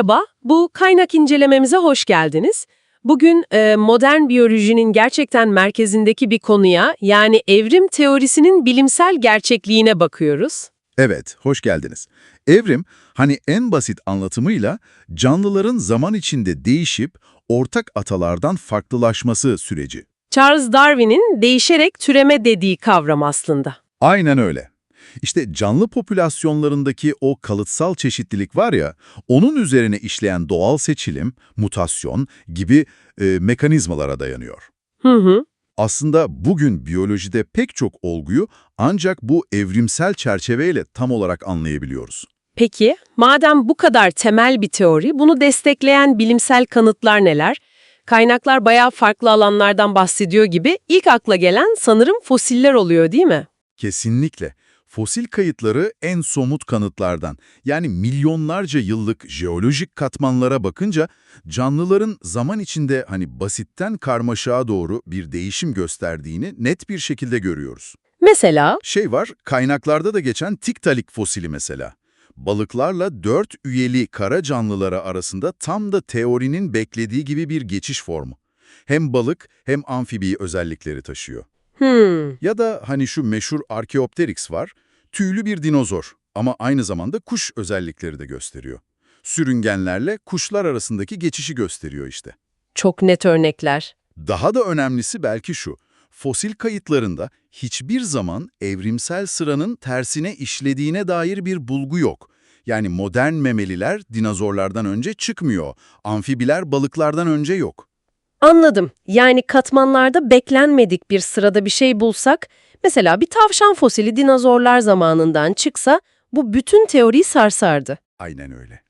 Merhaba, bu kaynak incelememize hoş geldiniz. Bugün e, modern biyolojinin gerçekten merkezindeki bir konuya, yani evrim teorisinin bilimsel gerçekliğine bakıyoruz. Evet, hoş geldiniz. Evrim, hani en basit anlatımıyla canlıların zaman içinde değişip ortak atalardan farklılaşması süreci. Charles Darwin'in değişerek türeme dediği kavram aslında. Aynen öyle. İşte canlı popülasyonlarındaki o kalıtsal çeşitlilik var ya, onun üzerine işleyen doğal seçilim, mutasyon gibi e, mekanizmalara dayanıyor. Hı hı. Aslında bugün biyolojide pek çok olguyu ancak bu evrimsel çerçeveyle tam olarak anlayabiliyoruz. Peki, madem bu kadar temel bir teori, bunu destekleyen bilimsel kanıtlar neler? Kaynaklar bayağı farklı alanlardan bahsediyor gibi ilk akla gelen sanırım fosiller oluyor değil mi? Kesinlikle. Fosil kayıtları en somut kanıtlardan. Yani milyonlarca yıllık jeolojik katmanlara bakınca canlıların zaman içinde hani basitten karmaşağa doğru bir değişim gösterdiğini net bir şekilde görüyoruz. Mesela Şey var, kaynaklarda da geçen Tiktaalik fosili mesela. Balıklarla dört üyeli kara canlılara arasında tam da teorinin beklediği gibi bir geçiş formu. Hem balık hem amfibi özellikleri taşıyor. Hmm, Ya da hani şu meşhur Archaeopteryx var, tüylü bir dinozor ama aynı zamanda kuş özellikleri de gösteriyor. Sürüngenlerle kuşlar arasındaki geçişi gösteriyor işte. çok net örnekler. Daha da önemlisi belki şu, fosil kayıtlarında hiçbir zaman evrimsel sıranın tersine işlediğine dair bir bulgu yok. Yani modern memeliler dinozorlardan önce çıkmıyor, amfibiler balıklardan önce yok. Anladım. Yani katmanlarda beklenmedik bir sırada bir şey bulsak, mesela bir tavşan fosili dinozorlar zamanından çıksa, bu bütün teoriyi sarsardı. Aynen öyle.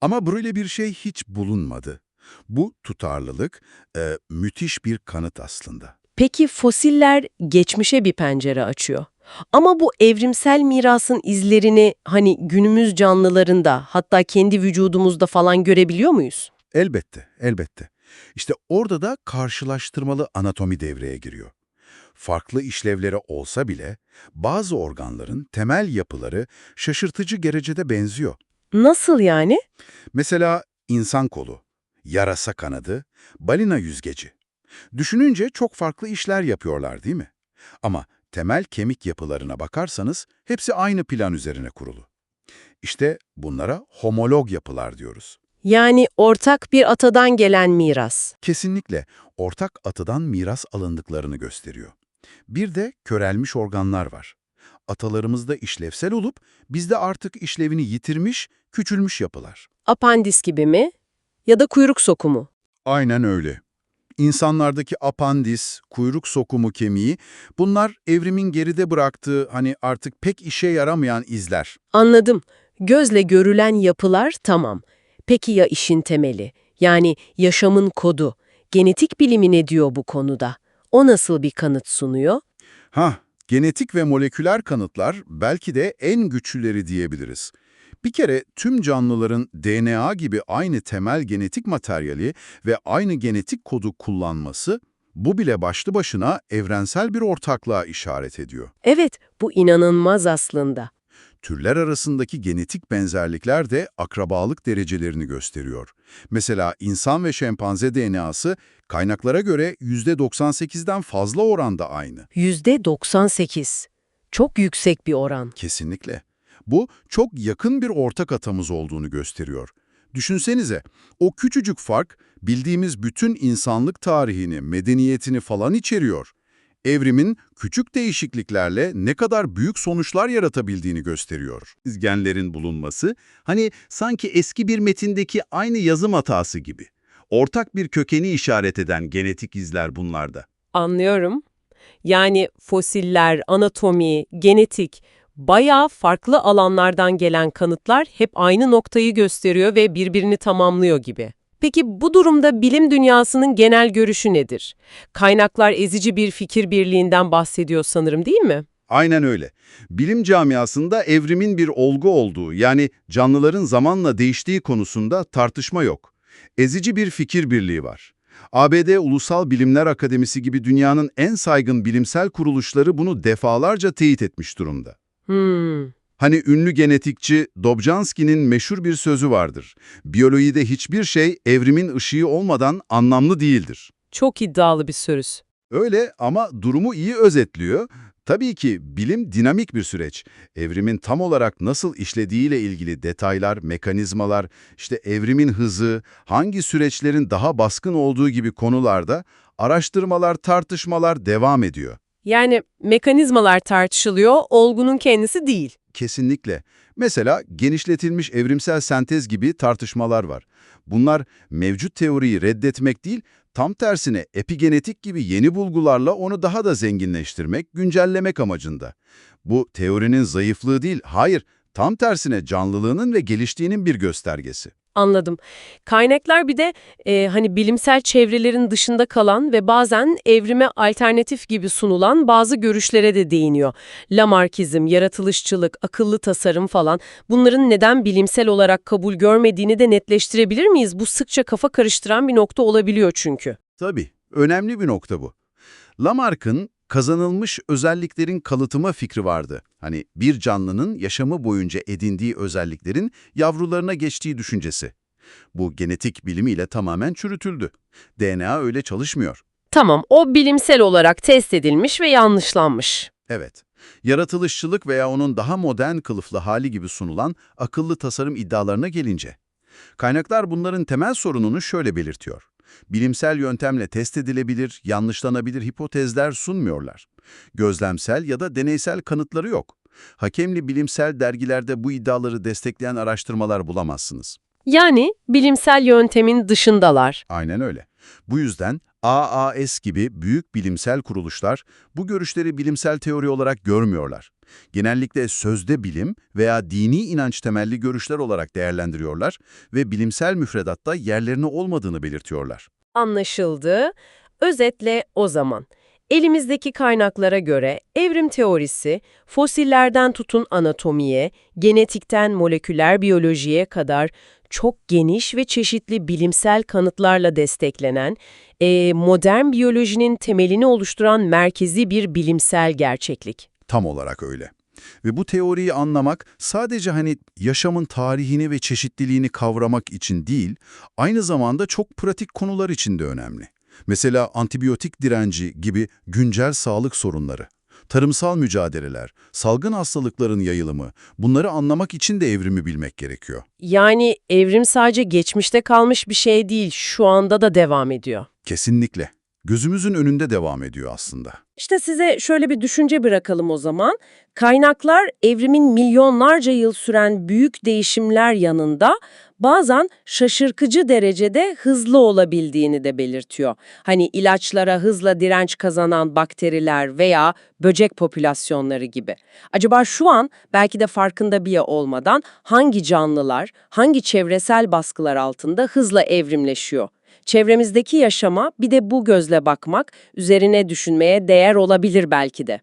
Ama böyle bir şey hiç bulunmadı. Bu tutarlılık e, müthiş bir kanıt aslında. Peki fosiller geçmişe bir pencere açıyor. Ama bu evrimsel mirasın izlerini hani günümüz canlılarında hatta kendi vücudumuzda falan görebiliyor muyuz? Elbette, elbette. İşte orada da karşılaştırmalı anatomi devreye giriyor. Farklı işlevleri olsa bile bazı organların temel yapıları şaşırtıcı derecede benziyor. Nasıl yani? Mesela insan kolu, yarasa kanadı, balina yüzgeci. Düşününce çok farklı işler yapıyorlar değil mi? Ama temel kemik yapılarına bakarsanız hepsi aynı plan üzerine kurulu. İşte bunlara homolog yapılar diyoruz. Yani ortak bir atadan gelen miras. Kesinlikle ortak atıdan miras alındıklarını gösteriyor. Bir de körelmiş organlar var. Atalarımızda işlevsel olup bizde artık işlevini yitirmiş, küçülmüş yapılar. Apandis gibi mi? Ya da kuyruk sokumu. Aynen öyle. İnsanlardaki apandis, kuyruk sokumu kemiği, bunlar evrimin geride bıraktığı hani artık pek işe yaramayan izler. Anladım. Gözle görülen yapılar tamam. Peki ya işin temeli? Yani yaşamın kodu? Genetik bilimi ne diyor bu konuda? O nasıl bir kanıt sunuyor? Hah, genetik ve moleküler kanıtlar belki de en güçlüleri diyebiliriz. Bir kere tüm canlıların DNA gibi aynı temel genetik materyali ve aynı genetik kodu kullanması, bu bile başlı başına evrensel bir ortaklığa işaret ediyor. Evet, bu inanılmaz aslında. Türler arasındaki genetik benzerlikler de akrabalık derecelerini gösteriyor. Mesela insan ve şempanze DNA'sı kaynaklara göre %98'den fazla oranda aynı. Yüzde 98. Çok yüksek bir oran. Kesinlikle. Bu çok yakın bir ortak atamız olduğunu gösteriyor. Düşünsenize, o küçücük fark bildiğimiz bütün insanlık tarihini, medeniyetini falan içeriyor. Evrimin küçük değişikliklerle ne kadar büyük sonuçlar yaratabildiğini gösteriyor. Genlerin bulunması, hani sanki eski bir metindeki aynı yazım hatası gibi. Ortak bir kökeni işaret eden genetik izler bunlarda. Anlıyorum. Yani fosiller, anatomi, genetik, bayağı farklı alanlardan gelen kanıtlar hep aynı noktayı gösteriyor ve birbirini tamamlıyor gibi. Peki bu durumda bilim dünyasının genel görüşü nedir? Kaynaklar ezici bir fikir birliğinden bahsediyor sanırım değil mi? Aynen öyle. Bilim camiasında evrimin bir olgu olduğu, yani canlıların zamanla değiştiği konusunda tartışma yok. Ezici bir fikir birliği var. ABD Ulusal Bilimler Akademisi gibi dünyanın en saygın bilimsel kuruluşları bunu defalarca teyit etmiş durumda. Hmm. Hani ünlü genetikçi Dobzhansky'nin meşhur bir sözü vardır. Biyolojide hiçbir şey evrimin ışığı olmadan anlamlı değildir. Çok iddialı bir söz. Öyle ama durumu iyi özetliyor. Tabii ki bilim dinamik bir süreç. Evrimin tam olarak nasıl işlediğiyle ilgili detaylar, mekanizmalar, işte evrimin hızı, hangi süreçlerin daha baskın olduğu gibi konularda araştırmalar, tartışmalar devam ediyor. Yani mekanizmalar tartışılıyor, olgunun kendisi değil. Kesinlikle. Mesela genişletilmiş evrimsel sentez gibi tartışmalar var. Bunlar mevcut teoriyi reddetmek değil, tam tersine epigenetik gibi yeni bulgularla onu daha da zenginleştirmek, güncellemek amacında. Bu teorinin zayıflığı değil, hayır, tam tersine canlılığının ve geliştiğinin bir göstergesi. Anladım. Kaynaklar bir de e, hani bilimsel çevrelerin dışında kalan ve bazen evrime alternatif gibi sunulan bazı görüşlere de değiniyor. Lamarkizm, yaratılışçılık, akıllı tasarım falan bunların neden bilimsel olarak kabul görmediğini de netleştirebilir miyiz? Bu sıkça kafa karıştıran bir nokta olabiliyor çünkü. Tabii, önemli bir nokta bu. Lamarck'ın kazanılmış özelliklerin kalıtıma fikri vardı. Hani bir canlının yaşamı boyunca edindiği özelliklerin yavrularına geçtiği düşüncesi. Bu genetik bilimiyle tamamen çürütüldü. DNA öyle çalışmıyor. Tamam, o bilimsel olarak test edilmiş ve yanlışlanmış. Evet, yaratılışçılık veya onun daha modern kılıflı hali gibi sunulan akıllı tasarım iddialarına gelince. Kaynaklar bunların temel sorununu şöyle belirtiyor. Bilimsel yöntemle test edilebilir, yanlışlanabilir hipotezler sunmuyorlar. Gözlemsel ya da deneysel kanıtları yok. Hakemli bilimsel dergilerde bu iddiaları destekleyen araştırmalar bulamazsınız. Yani bilimsel yöntemin dışındalar. Aynen öyle. Bu yüzden AAS gibi büyük bilimsel kuruluşlar bu görüşleri bilimsel teori olarak görmüyorlar. Genellikle sözde bilim veya dini inanç temelli görüşler olarak değerlendiriyorlar ve bilimsel müfredatta yerlerine olmadığını belirtiyorlar. Anlaşıldı. Özetle o zaman. Elimizdeki kaynaklara göre evrim teorisi, fosillerden tutun anatomiye, genetikten moleküler biyolojiye kadar çok geniş ve çeşitli bilimsel kanıtlarla desteklenen, eee, modern biyolojinin temelini oluşturan merkezi bir bilimsel gerçeklik. Tam olarak öyle. Ve bu teoriyi anlamak sadece hani yaşamın tarihini ve çeşitliliğini kavramak için değil, aynı zamanda çok pratik konular için de önemli. Mesela antibiyotik direnci gibi güncel sağlık sorunları, tarımsal mücadeleler, salgın hastalıkların yayılımı, bunları anlamak için de evrimi bilmek gerekiyor. Yani evrim sadece geçmişte kalmış bir şey değil, şu anda da devam ediyor. Kesinlikle. Gözümüzün önünde devam ediyor aslında. İşte size şöyle bir düşünce bırakalım o zaman. Kaynaklar evrimin milyonlarca yıl süren büyük değişimler yanında bazen şaşırtıcı derecede hızlı olabildiğini de belirtiyor. Hani ilaçlara hızla direnç kazanan bakteriler veya böcek popülasyonları gibi. Acaba şu an belki de farkında bile olmadan hangi canlılar, hangi çevresel baskılar altında hızla evrimleşiyor? Çevremizdeki yaşama bir de bu gözle bakmak, üzerine düşünmeye değer olabilir belki de.